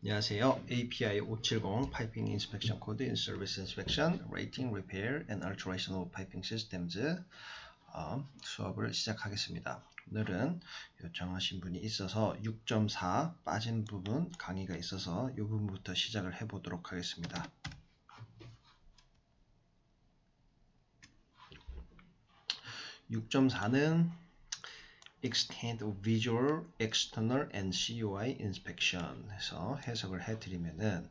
안녕하세요. API 570 Piping Inspection Code in Service Inspection, Rating, Repair, and Alteration of Piping Systems 어, 수업을 시작하겠습니다. 오늘은 요청하신 분이 있어서 6.4 빠진 부분 강의가 있어서 이 부분부터 시작을 해보도록 하겠습니다. (6.4는) extent of visual, external, and CUI inspection 해서 해석을 해드리면은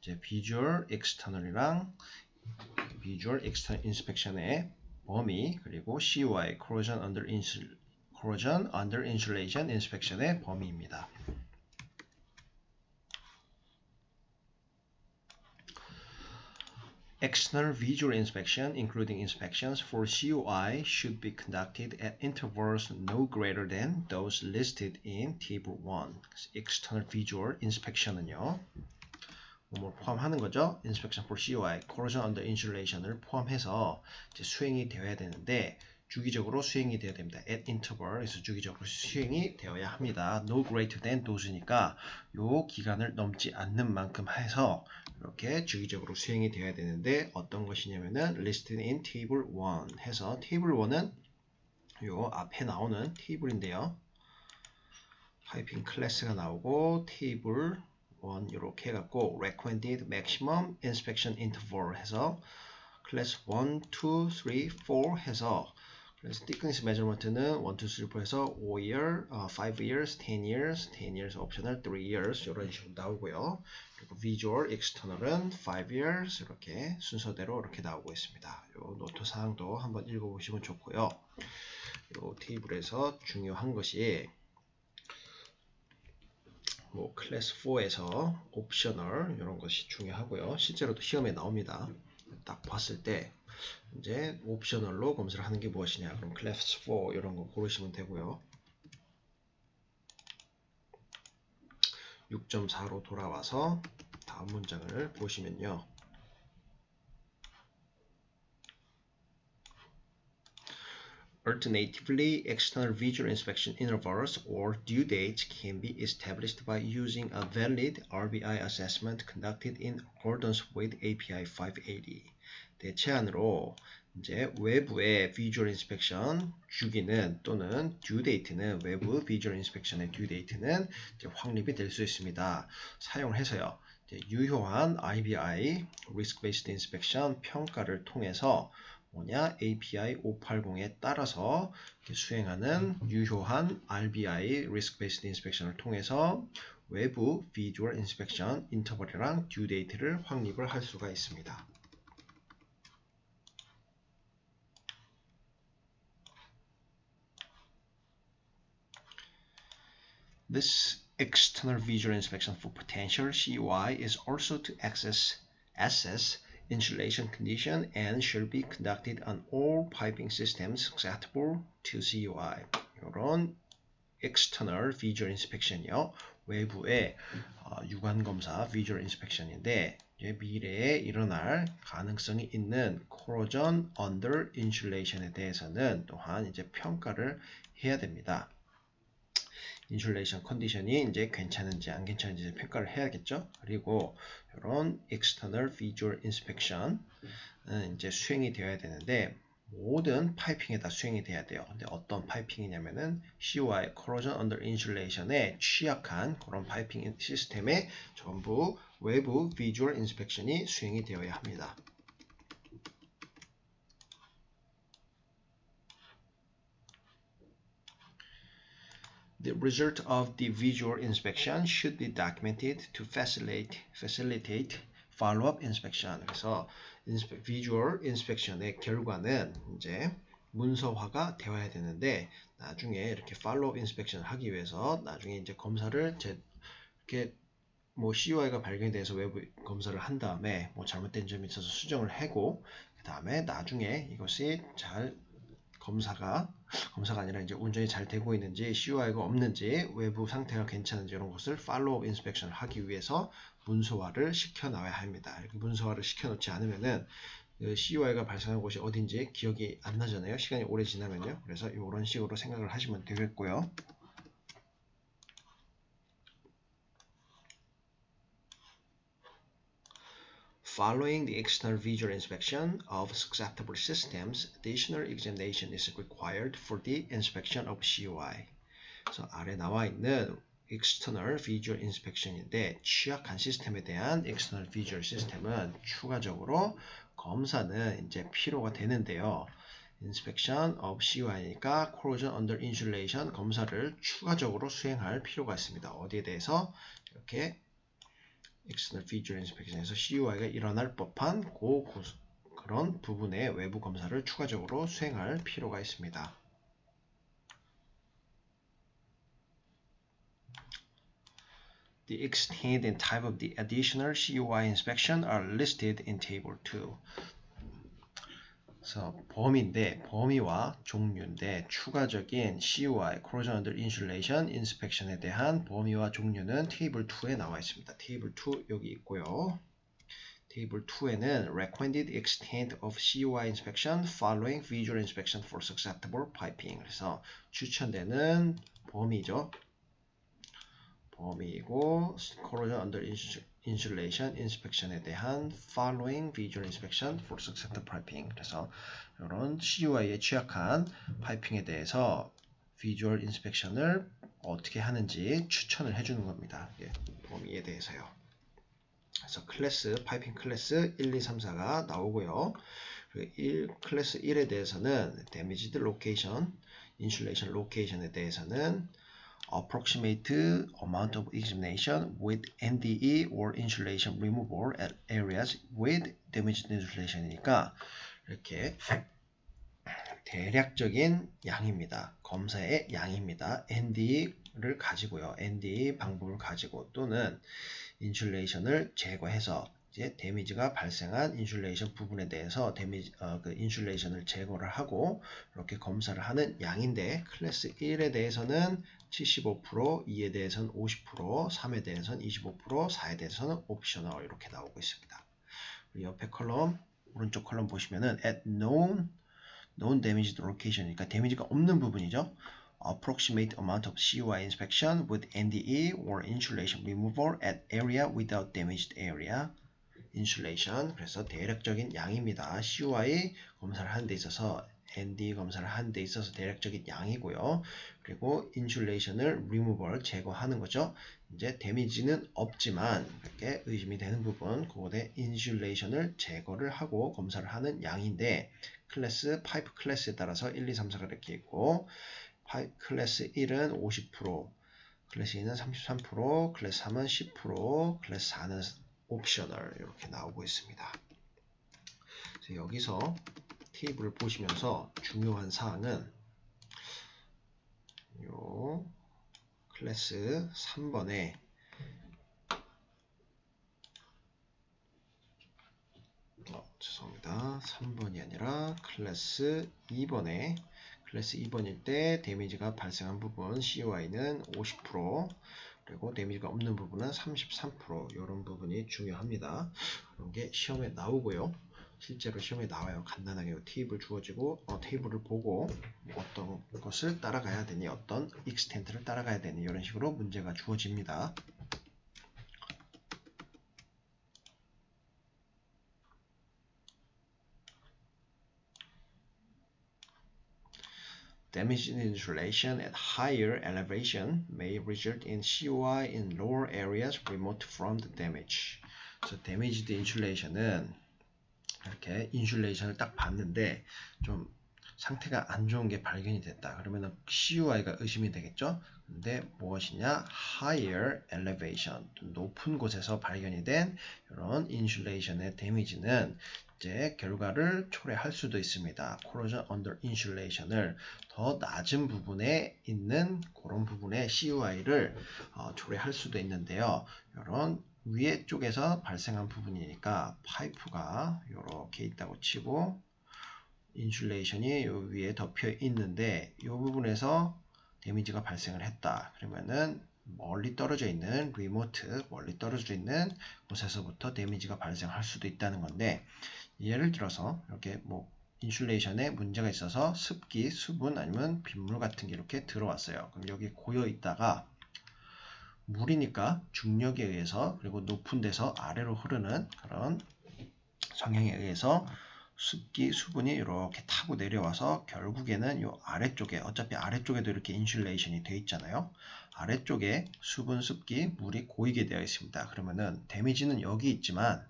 이제 visual, external이랑 visual, external inspection의 범위 그리고 CUI corrosion under insul corrosion under insulation inspection의 범위입니다. External visual inspection, including inspections for CUI, should be conducted at intervals no greater than those listed in Table 1. External visual inspection은요. 뭐 포함하는 거죠. Inspection for CUI, corrosion under insulation을 포함해서 수행이 되어야 되는데 주기적으로 수행이 되어야 됩니다. at interval에서 주기적으로 수행이 되어야 합니다. no greater than dose니까 요 기간을 넘지 않는 만큼 해서 이렇게 주기적으로 수행이 되어야 되는데 어떤 것이냐면은 listed in table 1 해서 table 1은 요 앞에 나오는 테이블인데요. 파이핑 클래스가 나오고 테이블 1 이렇게 해갖고 recommended maximum inspection interval 해서 클래스 1, 2, 3, 4 해서 그래서 thickness measurement는 1, 2, 3, 4에서 5 year, uh, 5 years, 10 years, 10 years optional, 3 years 이런 식으로 나오고요. 그리고 visual external은 5 years 이렇게 순서대로 이렇게 나오고 있습니다. 요 노트 사항도 한번 읽어보시면 좋고요. 요 테이블에서 중요한 것이 뭐 클래스 4에서 옵셔널 이런 것이 중요하고요. 실제로도 시험에 나옵니다. 딱 봤을 때 이제 옵셔널로 검사를 하는 게 무엇이냐 그럼 클래스 4 이런 거 고르시면 되고요 6.4로 돌아와서 다음 문장을 보시면요 Alternatively, external visual inspection intervals or due dates can be established by using a valid RBI assessment conducted in accordance with API 580. 대체안으로 이제 외부의 visual inspection 주기는 또는 due date는 외부 visual inspection의 due date는 확립이 될 수 있습니다. 사용해서요. 유효한 IBI risk-based inspection 평가를 통해서 뭐냐 API 580에 따라서 수행하는 유효한 RBI Risk Based Inspection을 통해서 외부 Visual Inspection 인터벌이랑 Due Date를 확립을 할 수가 있습니다. This external visual inspection for potential CUI is also to access, assess insulation condition and should be conducted on all piping systems acceptable to CUI. 이런 external visual inspection이요. 외부의 어, 유관 검사 visual inspection인데 미래에 일어날 가능성이 있는 corrosion under insulation에 대해서는 또한 이제 평가를 해야 됩니다. 인슐레이션 컨디션이 이제 괜찮은지 안 괜찮은지 평가를 해야겠죠. 그리고 이런 external visual inspection 이제 수행이 되어야 되는데 모든 파이핑에 다 수행이 돼야 돼요. 근데 어떤 파이핑이냐면은 COI, corrosion under insulation에 취약한 그런 파이핑 시스템에 전부 외부 visual inspection이 수행이 되어야 합니다. The result of the visual inspection should be documented to facilitate, facilitate follow-up inspection. 그래서 visual inspection의 결과는 이제 문서화가 되어야 되는데 나중에 이렇게 follow-up inspection 하기 위해서 나중에 이제 검사를 제 이렇게 뭐 CUI가 발견이 돼서 외부 검사를 한 다음에 뭐 잘못된 점이 있어서 수정을 하고 그 다음에 나중에 이것이 잘 검사가 검사가 아니라 이제 운전이 잘 되고 있는지 CUI가 없는지 외부 상태가 괜찮은지 이런 것을 팔로우 인스펙션을 하기 위해서 문서화를 시켜 놔야 합니다. 이렇게 문서화를 시켜 놓지 않으면은 그 CUI가 발생한 곳이 어딘지 기억이 안 나잖아요. 시간이 오래 지나면요. 그래서 이런 식으로 생각을 하시면 되겠고요. Following the external visual inspection of susceptible systems, additional examination is required for the inspection of COI. 그래서 아래 나와 있는 external visual inspection인데 취약한 시스템에 대한 external visual 시스템은 추가적으로 검사는 이제 필요가 되는데요. inspection of COI니까 corrosion under insulation 검사를 추가적으로 수행할 필요가 있습니다. 어디에 대해서 이렇게 external visual inspection에서 COI가 일어날 법한 그 그런 부분의 외부 검사를 추가적으로 수행할 필요가 있습니다. The extent and type of the additional COI inspection are listed in Table 2. 그래서 범위인데 범위와 종류인데 추가적인 (Corrosion Under Insulation) Inspection에 대한 범위와 종류는 테이블 2에 나와 있습니다. 테이블 2 여기 있고요. 테이블 2에는 recommended extent of COI inspection following visual inspection for susceptible piping. 그래서 추천되는 범위죠. 범위이고 corrosion under insulation inspection에 대한 following visual inspection for susceptible piping 그래서 이런 CUI에 취약한 파이핑에 대해서 visual inspection을 어떻게 하는지 추천을 해주는 겁니다. 예, 범위에 대해서요. 그래서 클래스 파이핑 클래스 1, 2, 3, 4가 나오고요. 1, 클래스 1에 대해서는 damaged location, insulation location에 대해서는 approximate amount of examination with NDE or insulation removal at areas with damaged insulation이니까 이렇게 대략적인 양입니다. 검사의 양입니다. NDE를 가지고요. NDE 방법을 가지고 또는 인슐레이션을 제거해서 이제 데미지가 발생한 인슐레이션 부분에 대해서 데미지 어, 그 인슐레이션을 제거를 하고 이렇게 검사를 하는 양인데 클래스 1에 대해서는 75%, 2에 대해서는 50%, 3에 대해서는 25%, 4에 대해서는 옵셔널 이렇게 나오고 있습니다. 옆에 컬럼 오른쪽 컬럼 보시면은 at known known damaged location이니까 데미지가 없는 부분이죠. approximate amount of COI inspection with NDE or insulation removal at area without damaged area insulation 그래서 대략적인 양입니다. COI 검사를 하는 데 있어서 ND 검사를 하는 데 있어서 대략적인 양이고요. 그리고 인슐레이션을 removal 제거하는 거죠. 이제 데미지는 없지만 이렇게 의심이 되는 부분 그거에 인슐레이션을 제거를 하고 검사를 하는 양인데 클래스 파이프 클래스에 따라서 1, 2, 3, 4가 이렇게 있고 파이, 클래스 1은 50% 클래스 2는 33% 클래스 3은 10% 클래스 4는 옵셔널 이렇게 나오고 있습니다. 여기서 테이블을 보시면서 중요한 사항은 요 클래스 3번에 어, 죄송합니다. 3번이 아니라 클래스 2번에 클래스 2번일 때 데미지가 발생한 부분 COI는 50% 그리고 데미지가 없는 부분은 33% 이런 부분이 중요합니다. 그런 게 시험에 나오고요. 실제로 시험에 나와요. 간단하게 테이블 주어지고 어, 테이블을 보고 어떤 것을 따라가야 되니 어떤 익스텐트를 따라가야 되니 이런 식으로 문제가 주어집니다. Damage in insulation at higher elevation may result in COI in lower areas remote from the damage. 그래서 damaged insulation은 이렇게 인슐레이션을 딱 봤는데 좀 상태가 안 좋은 게 발견이 됐다. 그러면 CUI가 의심이 되겠죠? 근데 무엇이냐? higher elevation, 높은 곳에서 발견이 된 이런 인슐레이션의 데미지는 이제 결과를 초래할 수도 있습니다. corrosion under insulation을 더 낮은 부분에 있는 그런 부분의 CUI를 어, 초래할 수도 있는데요. 이런 위에 쪽에서 발생한 부분이니까 파이프가 이렇게 있다고 치고 인슐레이션이 요 위에 덮여 있는데 이 부분에서 데미지가 발생을 했다. 그러면은 멀리 떨어져 있는 리모트, 멀리 떨어져 있는 곳에서부터 데미지가 발생할 수도 있다는 건데 예를 들어서 이렇게 뭐 인슐레이션에 문제가 있어서 습기, 수분 아니면 빗물 같은 게 이렇게 들어왔어요. 그럼 여기 고여 있다가 물이니까 중력에 의해서 그리고 높은 데서 아래로 흐르는 그런 성향에 의해서 습기 수분이 이렇게 타고 내려와서 결국에는 이 아래쪽에 어차피 아래쪽에도 이렇게 인슐레이션이 되어 있잖아요. 아래쪽에 수분, 습기, 물이 고이게 되어 있습니다. 그러면은 데미지는 여기 있지만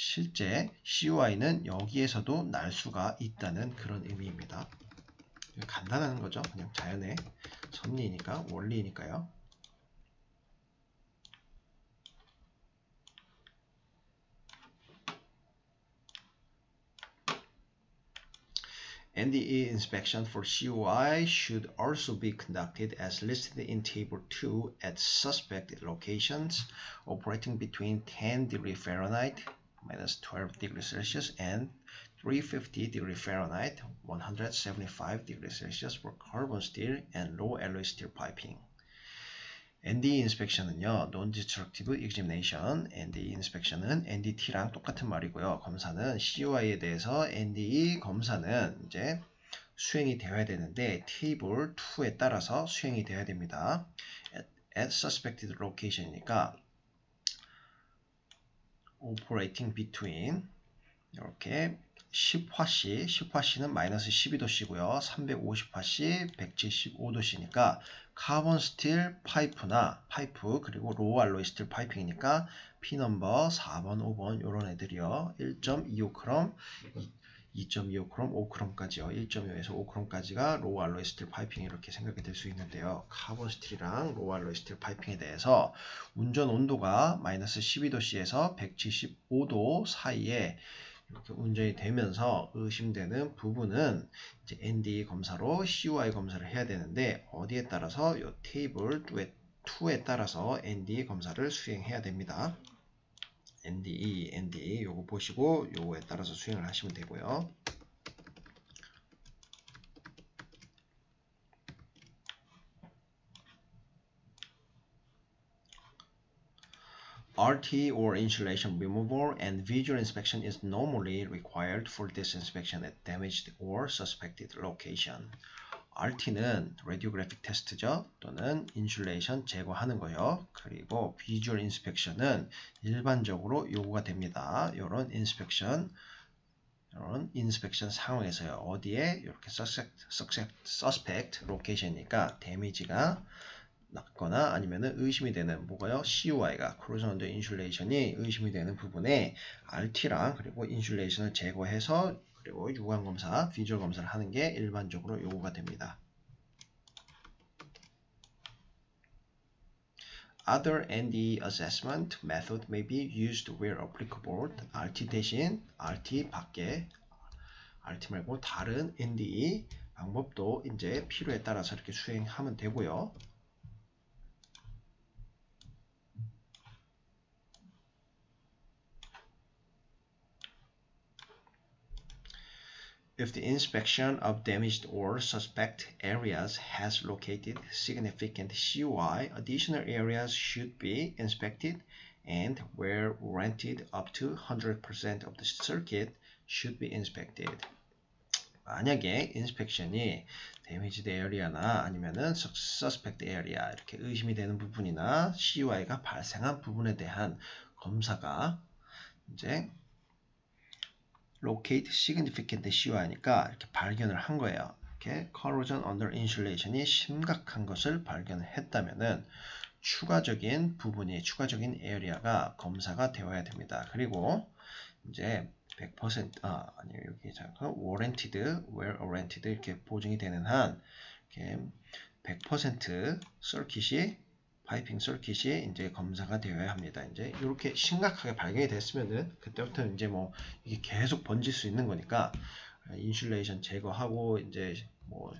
실제 CUI는 여기에서도 날 수가 있다는 그런 의미입니다. 간단한 거죠. 그냥 자연의 섭리니까 원리니까요. NDE inspection for COI should also be conducted as listed in Table 2 at suspect locations operating between 10 degree Fahrenheit minus 12 degrees Celsius and 350 degree Fahrenheit 175 degrees Celsius for carbon steel and low alloy steel piping. NDE inspection은요, non-destructive examination. NDE inspection은 NDT랑 똑같은 말이고요. 검사는 COI에 대해서 NDE 검사는 이제 수행이 되어야 되는데 테이블 2에 따라서 수행이 되어야 됩니다. At, at suspected location이니까 operating between 이렇게 10화씨, 10화씨는 마이너스 12도씨고요. 350화씨, 175도씨니까 카본 스틸 파이프나 파이프 그리고 로우 알로이 스틸 파이핑이니까 P 넘버 4번, 5번 이런 애들이요. 1.25 크롬, 2.25크롬, 5크롬까지요. 1.5에서 5크롬까지가 로우 알로이 스틸 파이핑 이렇게 생각이 될 수 있는데요. 카본 스틸이랑 로우 알로이 스틸 파이핑에 대해서 운전 온도가 마이너스 12도씨에서 175도 사이에 이렇게 운전이 되면서 의심되는 부분은 이제 ND 검사로 CUI 검사를 해야 되는데 어디에 따라서 이 테이블 2에 따라서 ND 검사를 수행해야 됩니다. NDE, NDE 요거 보시고 요거에 따라서 수행을 하시면 되고요. RT or insulation removal and visual inspection is normally required for this inspection at damaged or suspected location. RT는 radiographic test죠. 또는 insulation 제거하는 거요. 그리고 visual inspection은 일반적으로 요구가 됩니다. 이런 inspection 이런 inspection 상황에서요. 어디에 이렇게 suspect, location이니까 데미지가 났거나 아니면은 의심이 되는 뭐가요? CUI가 insulation이 의심이 되는 부분에 RT랑 그리고 인슐레이션을 제거해서 그리고 유관 검사, 비주얼 검사를 하는 게 일반적으로 요구가 됩니다. Other NDE assessment method may be used where applicable. RT 대신 RT 밖에 RT 말고 다른 NDE 방법도 이제 필요에 따라서 이렇게 수행하면 되고요. If the inspection of damaged or suspect areas has located significant CUI, additional areas should be inspected and where warranted up to 100% of the circuit should be inspected. 만약에 인스펙션이 데미지드 에리아나 아니면은 suspect area 이렇게 의심이 되는 부분이나 CUI가 발생한 부분에 대한 검사가 이제 locate significant CUI니까 이렇게 발견을 한 거예요. 이렇게 corrosion under insulation이 심각한 것을 발견했다면은 추가적인 부분이 추가적인 에리아가 검사가 되어야 됩니다. 그리고 이제 100% 아, 아니 여기 잠깐 warranted, where warranted 이렇게 보증이 되는 한 이렇게 100% 서킷이 파이핑 서킷이 이제 검사가 되어야 합니다. 이제 이렇게 심각하게 발견이 됐으면은 그때부터 이제 뭐 이게 계속 번질 수 있는 거니까 인슐레이션 제거하고 이제 뭐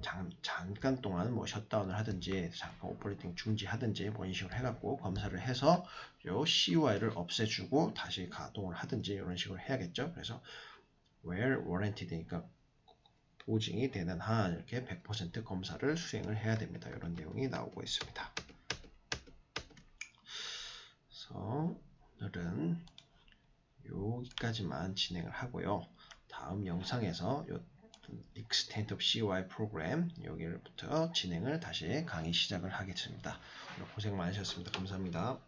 잠, 잠깐 동안 뭐 셧다운을 하든지 잠깐 오퍼레이팅 중지하든지 뭐 이런 식으로 해갖고 검사를 해서 요 CUI를 없애주고 다시 가동을 하든지 이런 식으로 해야겠죠. 그래서 where warranted니까 보증이 되는 한 이렇게 100% 검사를 수행을 해야 됩니다. 이런 내용이 나오고 있습니다. 그래서 오늘은 여기까지만 진행을 하고요. 다음 영상에서 요 Extent of COI 프로그램 여기부터 진행을 다시 강의 시작을 하겠습니다. 고생 많으셨습니다. 감사합니다.